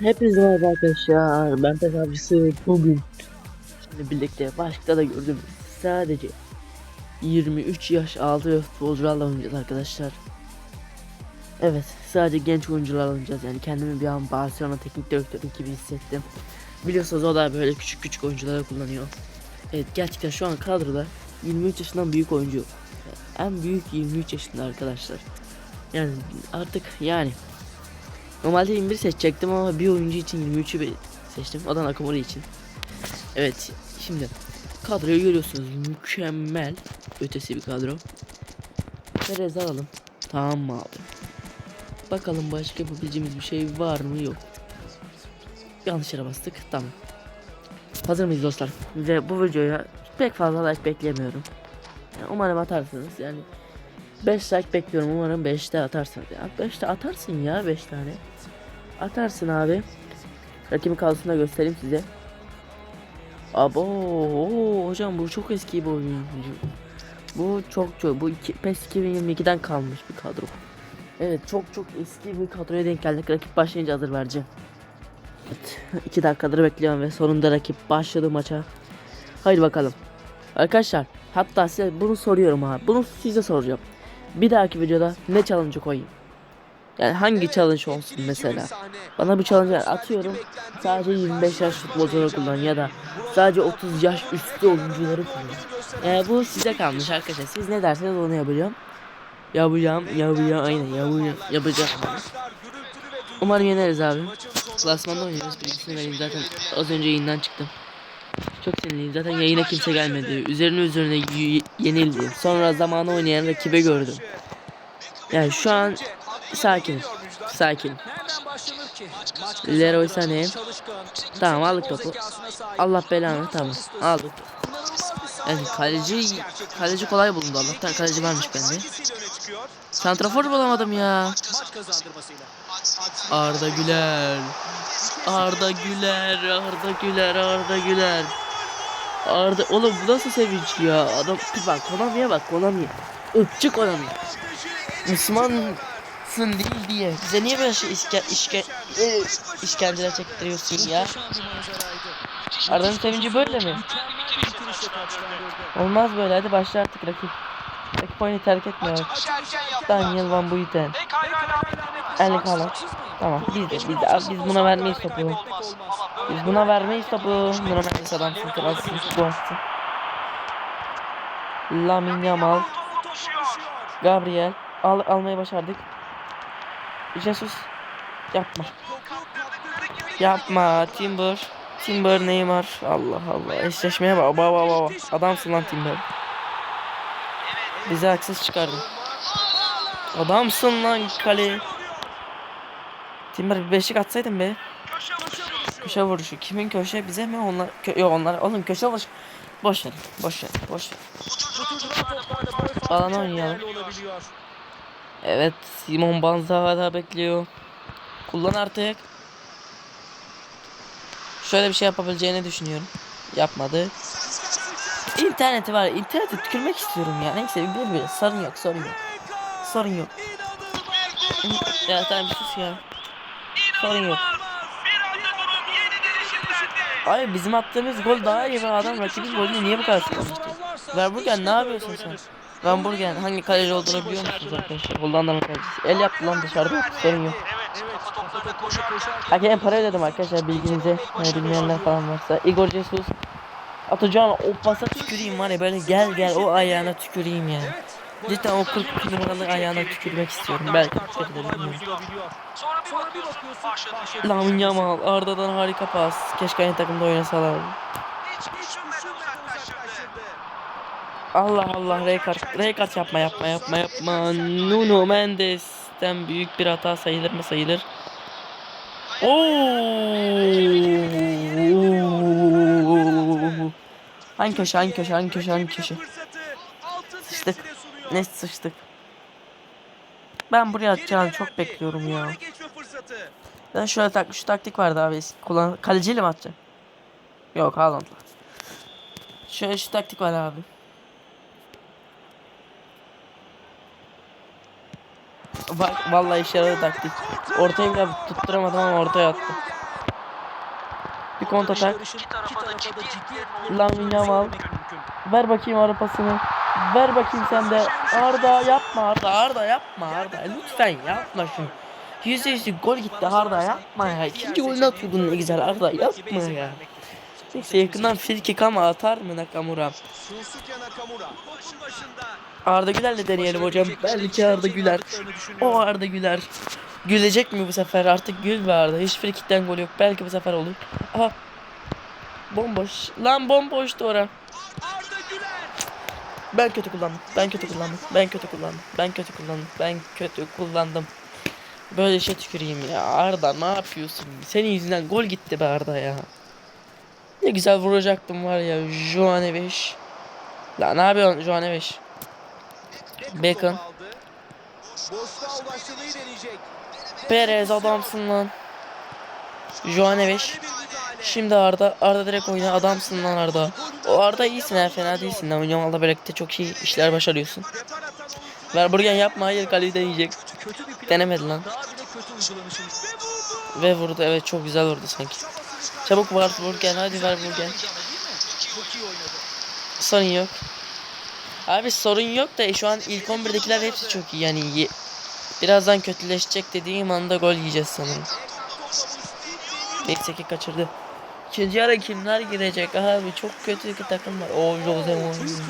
Hepinize merhaba arkadaşlar. Ben Pes Avcısı. Bugün şimdi birlikte başta da gördüm. Sadece 23 yaş altı futbolcularla oynayacağız arkadaşlar. Evet, sadece genç oyuncularla oynayacağız. Yani kendimi bir an Barcelona teknik direktörü gibi hissettim. Biliyorsunuz o da böyle küçük küçük oyuncuları kullanıyor. Evet, gerçekten şu an kadroda 23 yaşından büyük oyuncu. En büyük 23 yaşında arkadaşlar. Yani artık yani Normalde 21 seçecektim ama bir oyuncu için 23'ü be- seçtim. O da Nakamura için. Evet şimdi kadroyu görüyorsunuz. Mükemmel ötesi bir kadro. Perez alalım. Tamam mı abi? Bakalım başka yapabileceğimiz bir şey var mı yok. Yanlış yere bastık. Tamam. Hazır mıyız dostlar? Ve bu videoya pek fazla like beklemiyorum. Yani umarım atarsınız. Yani 5 like bekliyorum. Umarım 5'te atarsınız. Ya 5'te atarsın ya 5 tane. Atarsın abi. Rakibi kalsın da göstereyim size. Abo hocam bu çok eski bir oyuncu. Bu çok çok bu iki, PES 2022'den kalmış bir kadro. Evet çok çok eski bir kadroya denk geldik. Rakip başlayınca hazır vereceğim. Evet 2 dakikadır bekliyorum ve sonunda rakip başladı maça. Haydi bakalım. Arkadaşlar hatta size bunu soruyorum abi. Bunu size soracağım. Bir dahaki videoda ne challenge koyayım? Yani hangi challenge olsun mesela? Bana bir challenge atıyorum. Sadece 25 yaş futbolcuları kullan ya da sadece 30 yaş üstü oyuncuları kullan. Ee, bu size kalmış arkadaşlar. Siz ne derseniz onu yapacağım. Yapacağım, yapacağım, aynen yapacağım, yapacağım. Umarım yeneriz abi. Klasmanda oynuyoruz. Bilgisini vereyim zaten az önce yayından çıktım. Çok sinirliyim. Zaten yayına kimse gelmedi. Üzerine üzerine y- yenildim. Sonra zamanı oynayan rakibe gördüm. Yani şu an sakin. Sakin. Leroy Sané. Tamam aldık topu. Allah belanı tamam aldık. Yani kaleci kaleci kolay bulundu Allah'tan kaleci varmış bende. Santrafor bulamadım ya. Arda Güler. Arda Güler, Arda Güler, Arda Güler. Arda oğlum bu nasıl sevinç ya? Adam bak Konami'ye bak Konami'ye. Irkçı Konami. Müslümansın değil diye. Bize niye böyle şey işke, işke, e, işkenceler çektiriyorsun ya? Arda'nın sevinci böyle mi? Olmaz böyle hadi başla artık rakip. Rakip oyunu terk etmiyor. Daniel Van Buiten. Erling Haaland. Tamam biz de biz de biz buna vermeyiz topu. Buna vermeyiz topu. Buna vermeyiz adamsın kralsın bu atsın. Lamine Yamal. Gabriel. Al, almayı başardık. Jesus. Yapma. Yapma. Timber. Timber Neymar. Allah Allah. Eşleşmeye bak. Baba baba baba. Adamsın lan Timber. Bize haksız çıkardın. Adamsın lan kale. Timber bir beşik atsaydın be. Köşe vuruşu. Kimin köşe bize mi onlar? Kö yok onlar. Oğlum köşe vuruş. Boş ver. Boş ver. Boş ver. Alan oynayalım. Evet. Simon Banza da bekliyor. Kullan artık. Şöyle bir şey yapabileceğini düşünüyorum. Yapmadı. İnterneti var. İnternete tükürmek istiyorum ya. Neyse bir bir sorun yok sorun yok. Sorun yok. Ya tamam sus ya. Sorun yok. Ay bizim attığımız gol daha iyi be adam rakibin golünü niye bu kadar sıkılmıştı? Verburgen ne yapıyorsun sen? Van Burgen hangi kaleci olduğunu biliyor musunuz arkadaşlar? Hollanda'nın kalecisi. El yaptı lan dışarıda sorun yok. Hakem para ödedim arkadaşlar bilginize. Yani bilmeyenler falan varsa. Igor Jesus. Atacağım o pasa tüküreyim var ya böyle gel gel o ayağına tüküreyim yani. Cidden o 42 numaralı ayağına tükürmek istiyorum. Belki tükürür bilmiyorum. Lamin Yamal Arda'dan harika pas. Keşke aynı takımda oynasalardı. Allah Allah Raykart Raykart yapma yapma yapma yapma Nuno Mendes'ten büyük bir hata sayılır mı sayılır Oo. Hangi köşe hangi köşe hangi köşe hangi köşe Sıçtık Ne sıçtık. Ben buraya atacağını çok bekliyorum ya. Ben şöyle tak şu taktik vardı abi kullan kaleciyle mi atacağım? Yok Haaland'la Şöyle şu taktik var abi. Bak vallahi işe yaradı taktik. Ortaya bile tutturamadım ama ortaya attı. Bir da ciddi Lamine Yamal. Ver bakayım ara pasını. Ver bakayım sen de. Arda yapma Arda. Arda yapma Arda. Lütfen yapma şunu. Yüzde yüzlük gol gitti Arda yapma ya. İkinci golünü atıyordun ne güzel Arda yapma ya. Neyse yakından frikik ama atar mı Nakamura? Arda Güler'le deneyelim hocam. Belki Arda Güler. O Arda Güler. Gülecek mi bu sefer? Artık gül be Arda. Hiç frikikten gol yok. Belki bu sefer olur. Aha. Bomboş. Lan bomboştu ora. Ben kötü kullandım. Ben kötü kullandım. Ben kötü kullandım. Ben kötü kullandım. Ben kötü kullandım. Böyle şey tüküreyim ya. Arda ne yapıyorsun? Senin yüzünden gol gitti be Arda ya. Ne güzel vuracaktım var ya. Joaneviş. La ne yapıyorsun. Boşluğa ulaştırmayı deneyecek. Perez adamsın lan. Bir müdahale. Şimdi Arda. Arda direkt oyna. Adamsın lan Arda. O Arda iyisin ha fena değilsin lan. Oynamakla birlikte çok iyi işler başarıyorsun. Ver Burgen yapma. Hayır kaleyi deneyecek. Denemedi lan. Ve vurdu. Ve vurdu. Evet çok güzel vurdu sanki. Çabuk var Burgen. Hadi ver Burgen. İyi. Sorun yok. Abi sorun yok da şu an ilk 11'dekiler hepsi çok iyi yani ye- birazdan kötüleşecek dediğim anda gol yiyeceğiz sanırım. Neyse ki kaçırdı. İkinci ara kimler girecek abi çok kötü bir takım var. O Jose Mourinho.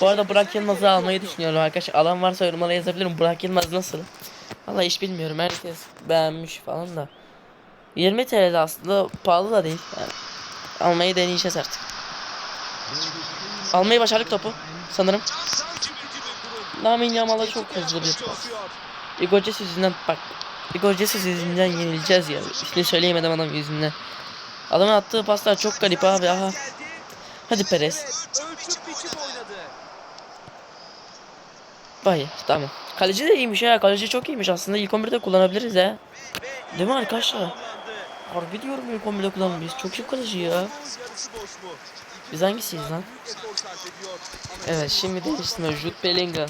Bu arada Burak Yılmaz'ı almayı düşünüyorum arkadaşlar. Alan varsa yorumlara yazabilirim. Burak Yılmaz nasıl? Valla hiç bilmiyorum. Herkes beğenmiş falan da. 20 TL aslında pahalı da değil. Yani almayı deneyeceğiz artık. Almayı başardık topu sanırım. Lamin Yamal'a çok hızlı bir pas. Igor Jesus yüzünden bak. Igor Jesus yüzünden yenileceğiz ya. İsmini söyleyemedim adam yüzünden. Adamın attığı paslar çok garip abi aha. Hadi Perez. Vay tamam. Kaleci de iyiymiş ha. Kaleci çok iyiymiş aslında. İlk 11'de kullanabiliriz ha. Değil mi arkadaşlar? Harbi diyorum ilk 11'de kullanmalıyız. Çok iyi kaleci ya. Biz hangisiyiz lan? Evet şimdi değiştirme. Jude Bellingham.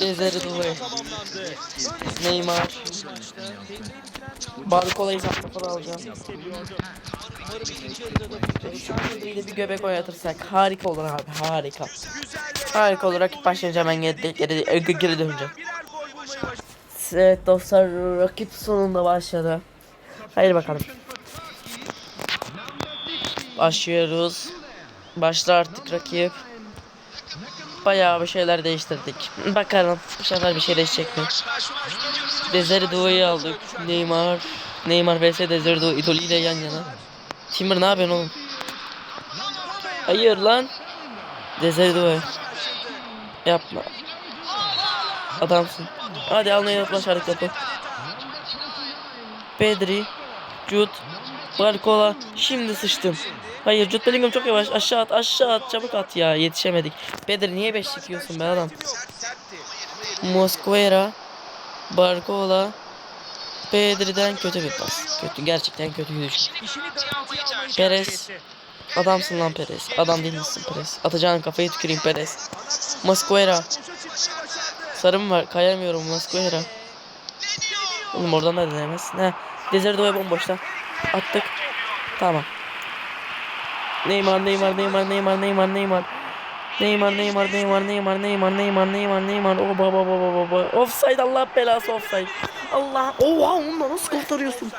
Doué. tamamlandı. Neymar. Barkola'yı saklı alacağım. Kurtarır. Bir göbek oynatırsak harika olur abi harika. Harika olur rakip başlayınca hemen geri, geri, geri, döneceğim. Evet dostlar rakip sonunda başladı. Haydi bakalım. Başlıyoruz. Başla artık rakip. Bayağı bir şeyler değiştirdik. Bakalım bu sefer bir şey değişecek mi? Desire Doué'yi aldık. Neymar. Neymar vs Desire Doué idolüyle yan yana. Timber ne yapıyorsun oğlum? Hayır lan. Desire Doué. Yapma. Adamsın. Hadi almaya başardık topu. Pedri. Jude. Barcola. Şimdi sıçtım. Hayır Jude Bellingham çok yavaş. Aşağı at aşağı at. Çabuk at ya. Yetişemedik. Pedri niye beş çekiyorsun be adam? Mosquera. Barcola. Pedri'den kötü bir pas. Kötü. Gerçekten kötü bir düşün. Perez. Adamsın lan Perez. Adam değil misin Perez? Atacağın kafayı tüküreyim Perez. Başardı. Sarım var. Kayamıyorum Mosquera. Oğlum oradan da denemezsin. He. Desire Doué bomboşta. Attık. Tamam. Neymar, Neymar, Neymar, Neymar, Neymar, Neymar. Neymar, Neymar, Neymar, Neymar, Neymar, Neymar, Neymar, Neymar. Oh baba baba baba. Offside Allah belası offside. Allah. Oha onu nasıl kurtarıyorsun?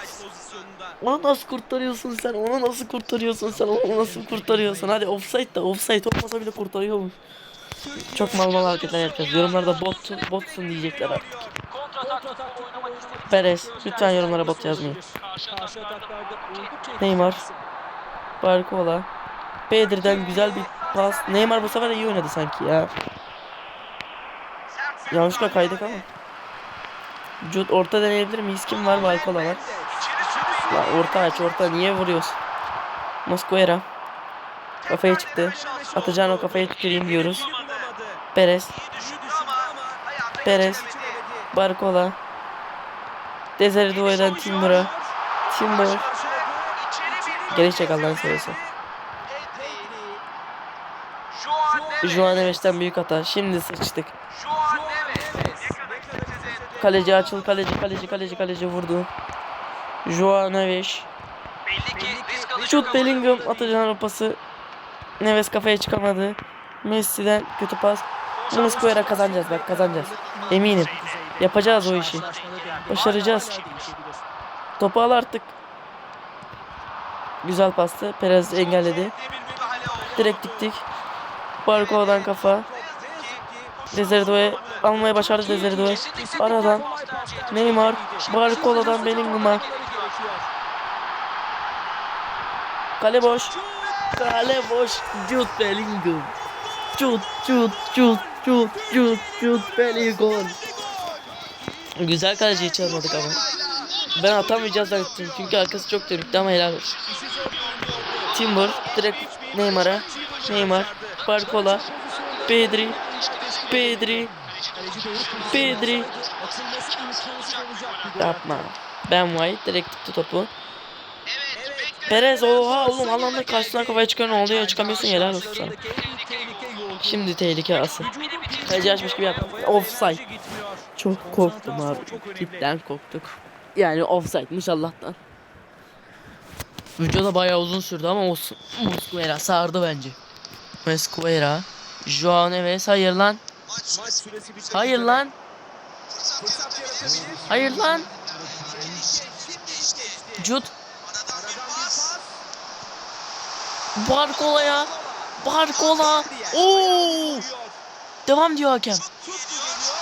Onu nasıl kurtarıyorsun sen? Onu nasıl kurtarıyorsun sen? Onu nasıl kurtarıyorsun? Hadi offside de offside olmasa bile kurtarıyormuş. Çok mal mal hareketler yapacağız. Yorumlarda bot, botsun diyecekler artık. Perez lütfen yorumlara bot yazmayın. Neymar. Barcola. Pedri'den güzel bir pas. Neymar bu sefer iyi oynadı sanki ya. Yanlışlıkla kaydık ama. Jude orta deneyebilir miyiz? Kim var? Barcola var. La orta aç orta niye vuruyorsun? Mosquera. Kafaya çıktı. Atacağın o kafaya tüküreyim diyoruz. Perez. Perez. Barcola. Desire Doué'den Timber'a. Timber. Karşıladı. Allah'ını seversen. Pedri. Juan Neves'ten büyük hata. Şimdi sıçtık. Kaleci açıl kaleci kaleci kaleci kaleci vurdu. Juan Neves. Ama- Bellingham atacağın pası. Neves kafaya çıkamadı. Messi'den kötü pas. Mosquera kazanacağız bak kazanacağız. Eminim. Yapacağız o işi. Başaracağız. Topu al artık. Güzel pastı. Perez engelledi. Direkt diktik. Barco'dan kafa. Dezerdo'ya almayı başardı Dezerdo. Aradan Neymar. Barcola'dan Bellingham'a. Kale boş. Kale boş. Jude Bellingham. Jude, Jude, Jude, Jude, Jude, Jude Bellingham. Güzel kaleciyi çalmadık ama. Ben atamayacağız zannettim çünkü arkası çok dönüktü ama helal olsun. Timber direkt Neymar'a. Neymar, Barcola, Pedri, Pedri, Pedri. Yapma. Ben White direkt tuttu topu. Perez oha oğlum alanda karşısına kafaya çıkıyor ne oluyor çıkamıyorsun helal olsun sana. Şimdi tehlike ası. Kaleci açmış gibi yaptı. Offside. Çok korktum abi. Cidden korktuk. Yani offside'miş Allah'tan. Video bayağı uzun sürdü ama olsun. Mosquera sardı bence. Mosquera. Joao Neves hayır lan. Hayır lan. Hayır lan. Jude. Barcola ya. Barcola. Oo! Devam diyor hakem.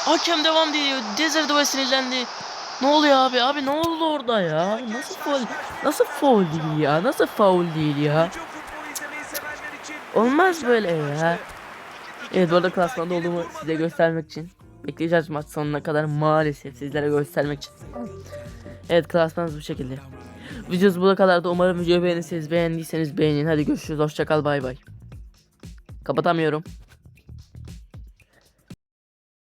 Hakem devam diyor. Dezerdo sinirlendi. Ne oluyor abi? Abi ne oldu orada ya? Nasıl foul? Nasıl foul değil ya? Nasıl foul değil ya? Olmaz böyle ya. Evet bu arada klasmanda olduğumu size göstermek için bekleyeceğiz maç sonuna kadar maalesef sizlere göstermek için. Evet klasmanımız bu şekilde. Videomuz bu kadar da umarım videoyu beğenirseniz beğendiyseniz beğenin. Hadi görüşürüz hoşçakal bay bay. Kapatamıyorum.